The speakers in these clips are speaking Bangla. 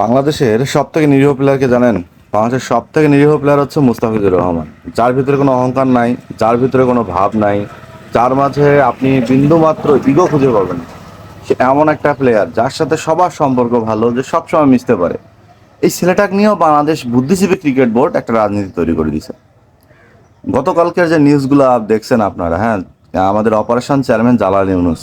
বাংলাদেশের সব থেকে নিরীহ প্লেয়ারকে জানেন? বাংলাদেশের সব থেকে নিরীহ প্লেয়ার হচ্ছে মুস্তাফিজুর রহমান। যার ভিতরে কোনো অহংকার নাই, যার ভিতরে কোনো ভাব নাই, যার মাঝে আপনি বিন্দু মাত্র ইগো খুঁজে পাবেন সে এমন একটা প্লেয়ার যার সাথে সবার সম্পর্ক ভালো, যে সবসময় মিশতে পারে। এই ছেলেটাকে নিয়েও বাংলাদেশ বুদ্ধিজীবী ক্রিকেট বোর্ড একটা রাজনীতি তৈরি করে দিছে গতকালকের যে নিউজগুলো দেখছেন আপনারা হ্যাঁ আমাদের অপারেশন চেয়ারম্যান জালাল ইউনুস।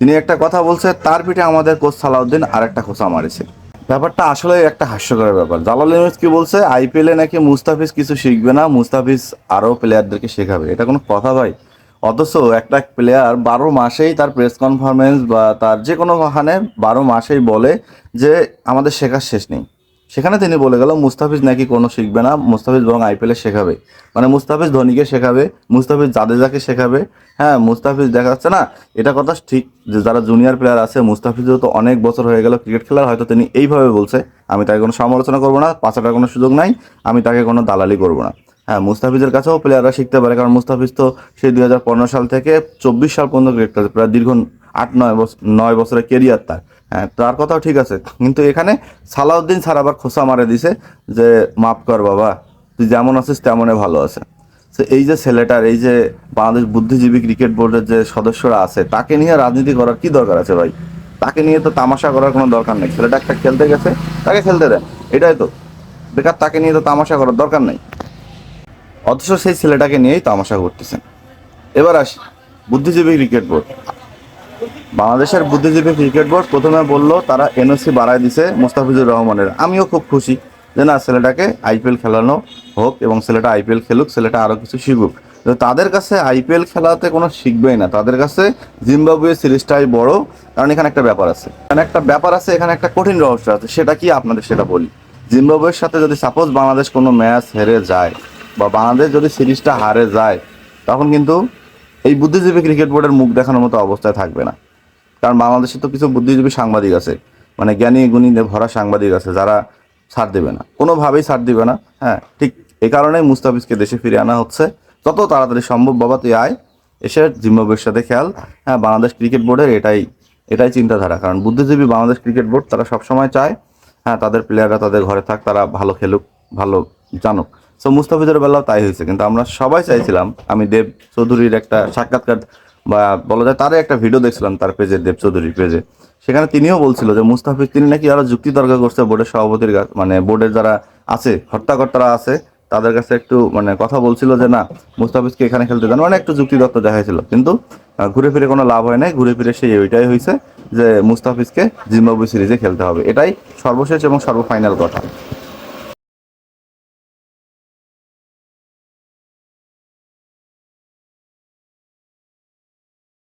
তিনি একটা কথা বলছে, তার পিঠে আমাদের কোচ সালাউদ্দিন আর একটা খোঁচা মারেছে। ব্যাপারটা আসলে একটা হাস্যকর ব্যাপার। জালাল ইউনুস কি বলছে? আইপিএলে নাকি মুস্তাফিজ কিছু শিখবে না, মুস্তাফিজ আরও প্লেয়ারদেরকে শেখাবে। এটা কোনো কথা ভাই। অথচ একটা প্লেয়ার বারো মাসেই তার প্রেস কনফারেন্স বা তার যে কোনো ওখানে বারো মাসেই বলে যে, আমাদের শেখার শেষ নেই। সেখানে তিনি বলে গেল, মুস্তাফিজ নাকি কোনো শিখবে না, মুস্তাফিজ বরং আইপিএলে শেখাবে। মানে মুস্তাফিজ ধোনিকে শেখাবে, মুস্তাফিজ জাদেজাকে শেখাবে। হ্যাঁ মুস্তাফিজ দেখা যাচ্ছে না, এটা কথা ঠিক যে যারা জুনিয়র প্লেয়ার আছে, মুস্তাফিজও তো অনেক বছর হয়ে গেল ক্রিকেট খেলার, হয়তো তিনি এইভাবে বলছে, আমি তাকে কোনো সমালোচনা করব না পাঁচাটার কোনো সুযোগ নাই, আমি তাকে কোনো দালালি করব না। হ্যাঁ মুস্তাফিজের কাছেও প্লেয়াররা শিখতে পারে, কারণ মুস্তাফিজ তো সেই দুই হাজার পনেরো সাল থেকে চব্বিশ সাল পর্যন্ত ক্রিকেট খেলেছে, প্রায় দীর্ঘ আট, নয় বছর নয় বছরের কেরিয়ার তার। হ্যাঁ তার কথাও ঠিক আছে। কিন্তু এখানে সালাউদ্দিন স্যার আবার খোসা মারে দিছে যে, মাফ কর বাবা, তুই যেমন আছিস তেমনই ভালো আছে। এই যে ছেলেটার, এই যে বাংলাদেশ বুদ্ধিজীবী ক্রিকেট বোর্ডের যে সদস্যরা আছে, তাকে নিয়ে রাজনীতি করার কি দরকার আছে ভাই? তাকে নিয়ে তো তামাশা করার কোনো দরকার নেই। ছেলেটা একটা খেলতে গেছে, তাকে খেলতে দেন। এটাই তো। বেকার তাকে নিয়ে তো তামাশা করার দরকার নেই। অথচ সেই ছেলেটাকে নিয়েই তামাশা করতেছেন। এবার আসি, বুদ্ধিজীবী ক্রিকেট বোর্ড। বাংলাদেশের বুদ্ধিজীবী ক্রিকেট বোর্ড প্রথমে বলল, তারা এনওসি বাড়ায় দিছে মোস্তাফিজুর রহমানের। আমিও খুব খুশি যে না, ছেলেটাকে আইপিএল খেলানো হোক এবং ছেলেটা আইপিএল খেলুক, ছেলেটা আরও কিছু শিখুক। তাদের কাছে আইপিএল খেলাতে কোনো শিখবেই না। তাদের কাছে জিম্বাবুয়ে সিরিজটাই বড়, কারণ এখানে একটা ব্যাপার আছে। এখানে একটা ব্যাপার আছে, এখানে একটা কঠিন রহস্য আছে। সেটা কি? আপনাদের সেটা বলি। জিম্বাবুয়ের সাথে যদি সাপোজ বাংলাদেশ কোনো ম্যাচ হেরে যায় বা বাংলাদেশ যদি সিরিজটা হারে যায়, তখন কিন্তু এই বুদ্ধিজীবী ক্রিকেট বোর্ডের মুখ দেখানোর মতো অবস্থায় থাকবে না। কারণ বাংলাদেশে তো কিছু বুদ্ধিজীবী সাংবাদিক আছে। মানে জ্ঞানী, গুণী, ভরা সাংবাদিক আছে যারা ছাড় দেবে না। কোনোভাবেই ছাড় দিবে না হ্যাঁ ঠিক এই কারণেই মুস্তাফিজকে দেশে ফিরে আনা হচ্ছে। যত তাড়াতাড়ি সম্ভব, বাবা, তুই আয়, এসে জিম্বাবুয়ের সাথে খেয়াল। হ্যাঁ বাংলাদেশ ক্রিকেট বোর্ডের এটাই এটাই চিন্তাধারা। কারণ বুদ্ধিজীবী বাংলাদেশ ক্রিকেট বোর্ড তারা সবসময় চায় হ্যাঁ তাদের প্লেয়াররা তাদের ঘরে থাক, তারা ভালো খেলুক, ভালো জানুক। সো মুস্তাফিজের বেলাও তাই হয়েছে। কিন্তু আমরা সবাই চাইছিলাম, আমি দেব চৌধুরীর একটা সাক্ষাৎকার বা বলা যায় তারই একটা ভিডিও দেখছিলাম তার পেজে দেব চৌধুরীর পেজে সেখানে তিনিও বলছিল যে, মুস্তাফিজ, তিনি নাকি আরও যুক্তি তর্ক করছে বোর্ডের সভাপতির মানে বোর্ডের যারা আছে হর্তাকর্তারা আছে, তাদের কাছে একটু মানে কথা বলছিল যে, না, মুস্তাফিজকে এখানে খেলতে দেন। মানে একটু যুক্তি তত্ত্ব দেখাইছিল। কিন্তু ঘুরে ফিরে কোনো লাভ হয় নাই। ঘুরে ফিরে সেই ওইটাই হয়েছে যে, মুস্তাফিজকে জিম্বাবুয়ে সিরিজে খেলতে হবে। এটাই সর্বশেষ এবং সর্বফাইনাল কথা।